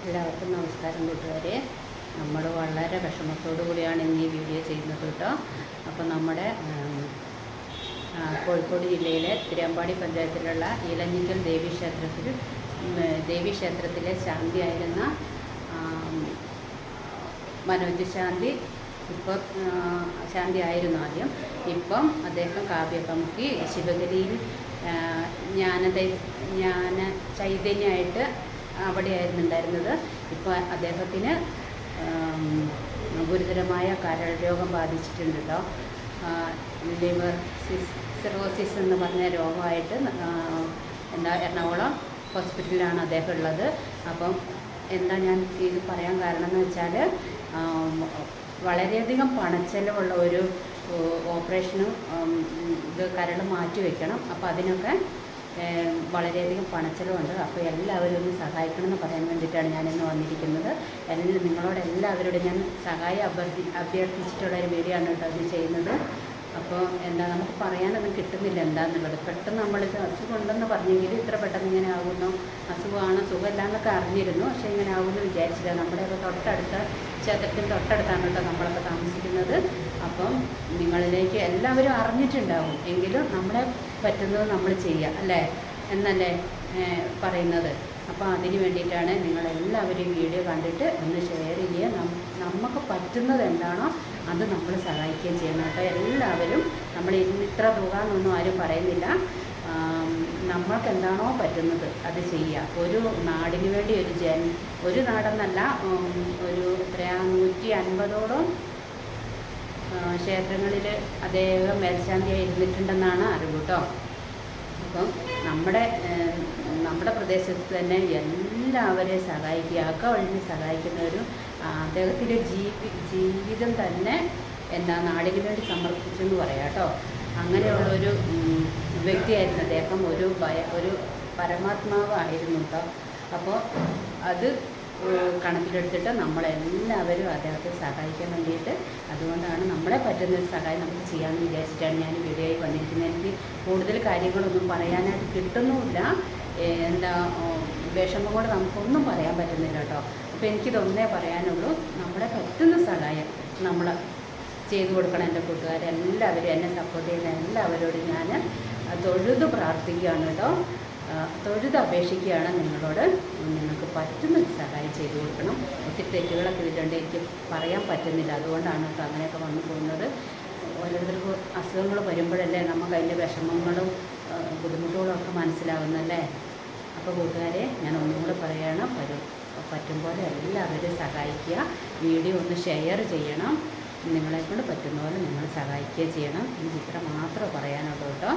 എല്ലാവർക്കും നമസ്കാരം കൂട്ടുകാരെ. നമ്മൾ വളരെ വിഷമത്തോടു കൂടിയാണ് ഇന്ന് ഈ വീഡിയോ ചെയ്യുന്നത് കേട്ടോ. അപ്പോൾ നമ്മുടെ കോഴിക്കോട് ജില്ലയിലെ തിരുവമ്പാടി പഞ്ചായത്തിലുള്ള ഇലഞ്ഞിക്കൽ ദേവീക്ഷേത്രത്തിൽ ഉം, ദേവീക്ഷേത്രത്തിലെ ശാന്തിയായിരുന്ന ആം, മനോജ് ശാന്തി ഇപ്പോൾ ശാന്തി ആയിരുന്നു ആദ്യം. ഇപ്പം അദ്ദേഹം കാവ്യപ്പമുക്കി ശിവഗിരിയിൽ ആ, ജ്ഞാനത ജ്ഞാന ചൈതന്യമായിട്ട് അവിടെയായിരുന്നു ഉണ്ടായിരുന്നത് ഇപ്പോൾ അദ്ദേഹത്തിന് ഗുരുതരമായ കരൾ രോഗം ബാധിച്ചിട്ടുണ്ട് കേട്ടോ ലിവർ സിസ് സിറോസിസ് എന്ന് പറഞ്ഞ രോഗമായിട്ട് എന്താ എറണാകുളം ഹോസ്പിറ്റലിലാണ് അദ്ദേഹം ഉള്ളത്. അപ്പം എന്താ ഞാൻ ഇത് പറയാൻ കാരണം എന്ന് വെച്ചാൽ വളരെയധികം പണച്ചെലവുള്ള ഒരു ഓപ്പറേഷനും ഇത് കരൾ മാറ്റി വയ്ക്കണം അപ്പോൾ അതിനൊക്കെ വളരെയധികം പണച്ചെലവുണ്ട്. അപ്പോൾ എല്ലാവരും ഒന്ന് സഹായിക്കണം എന്ന് പറയാൻ വേണ്ടിയിട്ടാണ് ഞാനിന്ന് വന്നിരിക്കുന്നത്. എല്ലാ നിങ്ങളോട് എല്ലാവരോടും ഞാൻ സഹായം അഭ്യർത്ഥി അഭ്യർത്ഥിച്ചിട്ടുള്ള ഒരു വീഡിയോ ആണ് കേട്ടോ ഇത് ചെയ്യുന്നത്. അപ്പോൾ എന്താ നമുക്ക് പറയാനൊന്നും കിട്ടുന്നില്ല എന്താണെന്നുള്ളത് പെട്ടെന്ന് നമ്മളിത് അസുഖമുണ്ടെന്ന് പറഞ്ഞെങ്കിൽ ഇത്ര പെട്ടെന്ന് ഇങ്ങനെ ആകുന്നു അസുഖമാണ് സുഖമില്ല എന്നൊക്കെ അറിഞ്ഞിരുന്നു. പക്ഷേ ഇങ്ങനെ ആകുമെന്ന് വിചാരിച്ചില്ല. നമ്മുടെയൊക്കെ തൊട്ടടുത്ത ക്ഷേത്രത്തിന് തൊട്ടടുത്താണ് കേട്ടോ നമ്മളൊക്കെ താമസിക്കുന്നത്. അപ്പം നിങ്ങളിലേക്ക് എല്ലാവരും അറിഞ്ഞിട്ടുണ്ടാവും. എങ്കിലും നമ്മളെ പറ്റുന്നത് നമ്മൾ ചെയ്യുക അല്ലേ? എന്നല്ലേ പറയുന്നത്. അപ്പോൾ അതിന് വേണ്ടിയിട്ടാണ് നിങ്ങളെല്ലാവരും വീഡിയോ കണ്ടിട്ട് ഒന്ന് ഷെയർ ചെയ്യുക. നമുക്ക് പറ്റുന്നത് എന്താണോ അത് നമ്മൾ സഹായിക്കുകയും ചെയ്യണം കേട്ടോ എല്ലാവരും നമ്മൾ ഇത്ര തുക എന്നൊന്നും ആരും പറയുന്നില്ല. നമ്മൾക്ക് എന്താണോ പറ്റുന്നത് അത് ചെയ്യുക. ഒരു നാടിന് വേണ്ടി ഒരു ജൻ ഒരു നാടെന്നല്ല ഒരു എത്രയാ നൂറ്റി അൻപതോളം ക്ഷേത്രങ്ങളിൽ അദ്ദേഹം മേൽശാന്തിയായി ഇരുന്നിട്ടുണ്ടെന്നാണ് അറിവ് കേട്ടോ അപ്പം നമ്മുടെ നമ്മുടെ പ്രദേശത്ത് തന്നെ എല്ലാവരെയും സഹായിക്കുക ഒക്കെ ഒഴിഞ്ഞ് സഹായിക്കുന്നവരും അദ്ദേഹത്തിന്റെ ജീവി ജീവിതം തന്നെ എന്താ നാടിന് വേണ്ടി സമർപ്പിച്ചെന്ന് പറയാം കേട്ടോ അങ്ങനെയുള്ളൊരു ഒരു വ്യക്തിയായിരുന്നു അദ്ദേഹം. ഒരു ഭയ ഒരു പരമാത്മാവായിരുന്നു കേട്ടോ അപ്പോൾ അത് കണക്കിലെടുത്തിട്ട് നമ്മളെല്ലാവരും അദ്ദേഹത്തെ സഹായിക്കാൻ വേണ്ടിയിട്ട് അതുകൊണ്ടാണ് നമ്മളെ പറ്റുന്ന ഒരു സഹായം നമുക്ക് ചെയ്യാമെന്ന് വിചാരിച്ചിട്ടാണ് ഞാൻ വീഡിയോയിൽ വന്നിരിക്കുന്നത്. എനിക്ക് കൂടുതൽ കാര്യങ്ങളൊന്നും പറയാനായിട്ട് കിട്ടുന്നുമില്ല. എന്താ വിഷമം കൊണ്ട് നമുക്കൊന്നും പറയാൻ പറ്റുന്നില്ല കേട്ടോ. അപ്പോൾ എനിക്കിതൊന്നേ പറയാനുള്ളൂ. നമ്മളെ പറ്റുന്ന സഹായം നമ്മൾ ചെയ്തു കൊടുക്കണം എന്റെ കൂട്ടുകാരെല്ലാവരും എന്നെ സപ്പോർട്ട് ചെയ്യുന്ന എല്ലാവരോടും ഞാൻ തൊഴുത് പ്രാർത്ഥിക്കുകയാണ് കേട്ടോ. ആ, തൊഴുത് അപേക്ഷിക്കുകയാണ് നിങ്ങളോട്. നിങ്ങൾക്ക് പറ്റുന്ന സഹായം ചെയ്തു കൊടുക്കണം. ഒത്തിരി തെറ്റുകളൊക്കെ ഇതിലുണ്ട്. എനിക്ക് പറയാൻ പറ്റുന്നില്ല. അതുകൊണ്ടാണ് കേട്ടോ അങ്ങനെയൊക്കെ വന്നു പോകുന്നത്. ഓരോരുത്തർക്ക് അസുഖങ്ങൾ വരുമ്പോഴല്ലേ നമുക്ക് അതിന്റെ വിഷമങ്ങളും ബുദ്ധിമുട്ടുകളും ഒക്കെ മനസ്സിലാവുന്നല്ലേ? അപ്പോൾ കൂട്ടുകാരെ ഞാൻ ഒന്നും കൂടെ പറയുകയാണ് പറ്റും പോലെ എല്ലാവരും സഹായിക്കുക. വീഡിയോ ഒന്ന് ഷെയർ ചെയ്യണം. നിങ്ങളെക്കൊണ്ട് പറ്റുന്ന പോലെ നിങ്ങൾ സഹായിക്കുകയും ചെയ്യണം. എനിക്ക് ഇത്ര മാത്രമേ പറയാനുള്ളൂ കേട്ടോ.